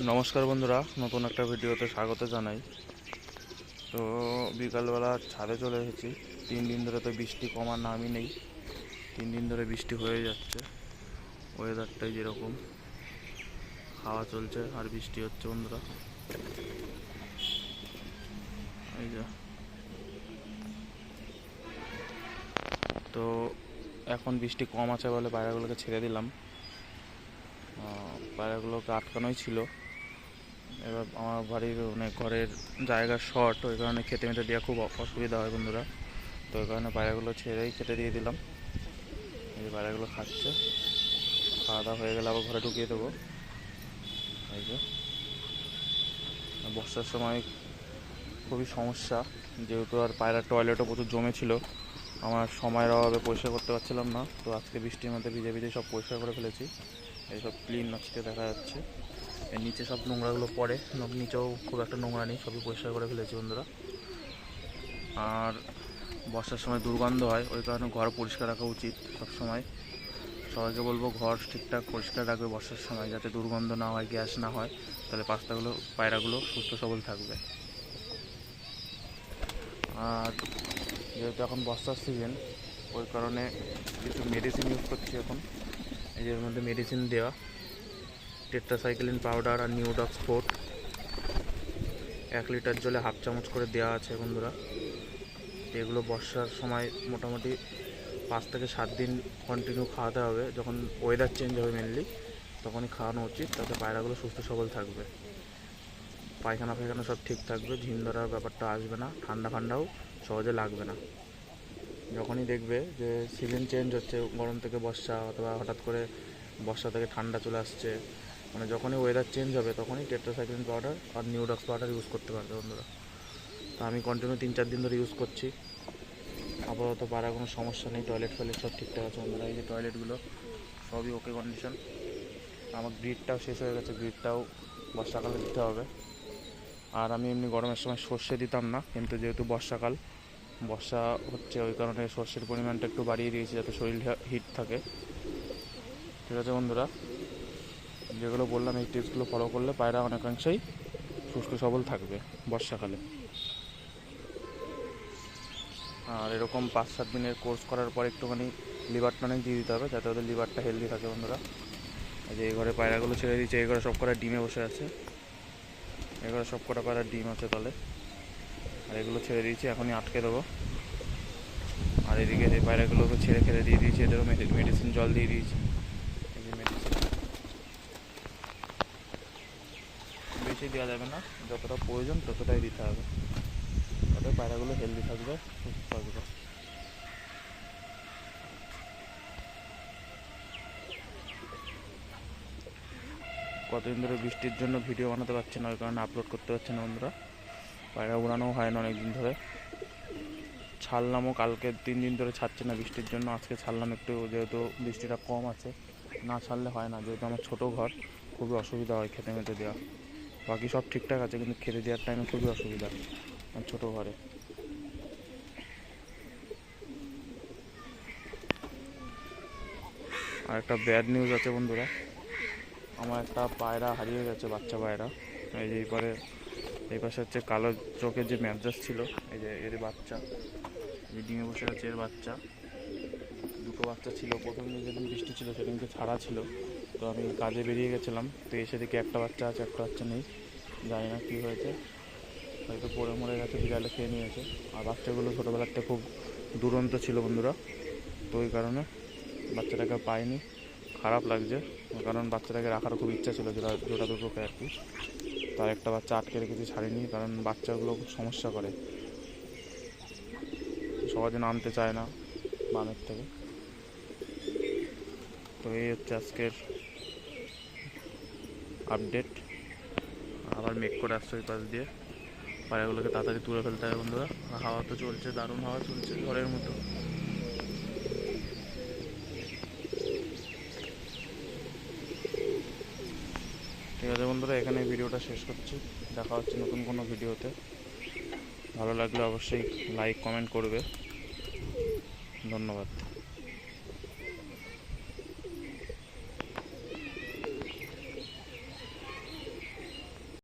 নমস্কার বন্ধুরা, নতুন একটা ভিডিওতে স্বাগত জানাই। তো বিকালবেলা ছাদে চলে এসেছি। তিন দিন ধরে তো বৃষ্টি কমার নামই নেই। তিন দিন ধরে বৃষ্টি হয়ে যাচ্ছে। ওয়েদারটাই যেরকম। হাওয়া চলছে আর বৃষ্টি হচ্ছে বন্ধুরা। এই যে। তো এখন বৃষ্টি কম আছে বলে পায়রাগুলোকে ছেড়ে দিলাম। পায়রাগুলোকে আটকানোই ছিল। এবার আমার বাড়ির মানে ঘরের জায়গা শর্ট ওই কারণে খেতে মেতে দেওয়া খুব অসুবিধা হয় বন্ধুরা। তো ওই কারণে পায়রাগুলো ছেড়েই খেতে দিয়ে দিলাম। এই পায়রাগুলো খাচ্ছে। খাওয়া দাওয়া হয়ে গেলে আবার ঘরে ঢুকিয়ে দেবো। এই যে। বর্ষার সময় খুবই সমস্যা। যেহেতু আর পায়রার টয়লেটও প্রচুর জমে ছিল আমার সময়ের অভাবে পরিষ্কার করতে পারছিলাম না। তো আজকে বৃষ্টির মধ্যে ভিজে ভিজে সব পরিষ্কার করে ফেলেছি। এইসব ক্লিন আজকে দেখা যাচ্ছে। এর নিচে সব নোংরাগুলো পড়ে। নিচেও খুব একটা নোংরা নেই, সবই পরিষ্কার করে ফেলেছি বন্ধুরা। আর বর্ষার সময় দুর্গন্ধ হয়, ওই কারণে ঘর পরিষ্কার রাখা উচিত সব সময় সবাইকে বলব ঘর ঠিকঠাক পরিষ্কার রাখবে বর্ষার সময়, যাতে দুর্গন্ধ না হয়, গ্যাস না হয়। তাহলে পাস্তাগুলো পায়রাগুলো সুস্থ সবল থাকবে। আর যেহেতু এখন বর্ষার সিজন ওই কারণে কিছু মেডিসিন ইউজ করছি এখন। যে মধ্যে মেডিসিন দেওয়া। টেট্রাসাইক্লিন পাউডার আর নিউডক স্পোর্ট। এক লিটার জলে হাফ চামচ করে দেওয়া আছে বন্ধুরা। এগুলো বর্ষার সময় মোটামুটি পাঁচ থেকে সাত দিন কন্টিনিউ খাওয়াতে হবে। যখন ওয়েদার চেঞ্জ হবে মেনলি তখনই খাওয়ানো উচিত। তাতে পায়রাগুলো সুস্থ সবল থাকবে। পায়খানা ফায়খানা সব ঠিক থাকবে। ঝিম ধরার ব্যাপারটা আসবে না। ঠান্ডা ঠান্ডাও সহজে লাগবে না। যখনই দেখবে যে সিজন চেঞ্জ হচ্ছে, গরম থেকে বর্ষা অথবা হঠাৎ করে বর্ষা থেকে ঠান্ডা চলে আসছে মানে যখনই ওয়েদার চেঞ্জ হবে, তখনই টেট্রাসাইক্লিন পাউডার আর নিউডক্স পাউডার ইউজ করতে পারবে বন্ধুরা। তো আমি কন্টিনিউ তিন চার দিন ধরে ইউজ করছি। আপাতত পাড়া কোনো সমস্যা নেই টয়লেট ফয়লেট সব ঠিকঠাক আছে বন্ধুরা। এই যে টয়লেটগুলো সবই ওকে কন্ডিশন আমার গ্রিডটাও শেষ হয়ে গেছে গ্রিডটাও বর্ষাকালে দিতে হবে। আর আমি এমনি গরমের সময় সর্ষে দিতাম না, কিন্তু যেহেতু বর্ষাকাল, বর্ষা হচ্ছে ওই কারণে সর্ষের পরিমাণটা একটু বাড়িয়ে দিয়েছি যাতে শরীর হিট থাকে। ঠিক আছে বন্ধুরা? যেগুলো বললাম, এই টিপসগুলো ফলো করলে পায়রা অনেকাংশেই সুস্থ সবল থাকবে বর্ষাকালে। আর এরকম পাঁচ সাত দিনের কোর্স করার পর একটুখানি লিভার টনিক দিয়ে দিতে হবে, যাতে ওদের লিভারটা হেলদি থাকে বন্ধুরা। এই যে এই ঘরে পায়রাগুলো ছেড়ে দিয়েছে এই ঘরে সব কটা ডিমে বসে আছে। এই ঘরে সব কটা পায়রা ডিম আছে তলে। আর এগুলো ছেড়ে দিয়েছি, এখনই আটকে দেবো। আর এদিকে এই পায়রাগুলোকে ছেড়ে খেলে দিয়ে দিয়েছি, এদেরও মেডিসিন জল দিয়ে দিয়েছি এই যে মেডিসিন বেশি দেওয়া যাবে না। যতটা প্রয়োজন ততটাই দিতে হবে। তাতে পায়রাগুলো হেলদি থাকবে, সুস্থ থাকবে। কতদিন ধরে বৃষ্টির জন্য ভিডিও বানাতে পারছি না, ওই কারণে আপলোড করতে পারছি না বন্ধুরা। পায়রা উড়ানো হয় না অনেক দিন ধরে ছাড়লামও কালকে তিন দিন ধরে ছাড়ছে না বৃষ্টির জন্য। আজকে ছাড়লাম একটু, যেহেতু বৃষ্টিটা কম আছে। না ছাড়লে হয় না, যেহেতু আমার ছোটো ঘর, খুবই অসুবিধা হয় খেতে মেতে দেওয়া। বাকি সব ঠিকঠাক আছে, কিন্তু খেতে দেওয়ার টাইমে খুবই অসুবিধা ছোটো ঘরে। আর একটা ব্যাড নিউজ আছে বন্ধুরা, আমার একটা পায়রা হারিয়ে গেছে, বাচ্চা পায়রা। এই যে এইপারে এই পাশে হচ্ছে কালো চোখের যে ম্যাদ্রাস ছিল, এই যে এর বাচ্চা এই বসে আছে এর বাচ্চা। দুটো বাচ্চা ছিল, প্রথম দিন যেদিন বৃষ্টি ছিল, সেদিনকে ছাড়া ছিল। তো আমি কাজে বেরিয়ে গেছিলাম, তো এসে দেখি একটা বাচ্চা আছে, একটা বাচ্চা নেই, জানি না কী হয়েছে। হয়তো পড়ে মরে গেছে, বিড়ালে খেয়ে নিয়েছে। আর বাচ্চাগুলো ছোটোবেলাতে খুব দুরন্ত ছিল বন্ধুরা, তো ওই কারণে বাচ্চাটাকে পাইনি। খারাপ লাগছে, কারণ বাচ্চাটাকে রাখার খুব ইচ্ছা ছিল যেটা যেটা দুটোকে আর কি। তার একটা বাচ্চা আটকে রেখেছি, ছাড়িনি, কারণ বাচ্চাগুলো খুব সমস্যা করে। সহজে নামতে চায় না বানের থেকে। তো এই হচ্ছে আজকের আপডেট আবার মেক করে আসছে ওই পাশ দিয়ে। পায়রাগুলোকে তাড়াতাড়ি তুলে ফেলতে হবে বন্ধুরা। হাওয়া তো চলছে, দারুণ হাওয়া চলছে ঝড়ের মতো। ঠিক আছে বন্ধুরা, এখানে ভিডিওটা শেষ করছি। দেখা হচ্ছে নতুন কোনো ভিডিওতে। ভালো লাগলে অবশ্যই লাইক কমেন্ট করবে। ধন্যবাদ।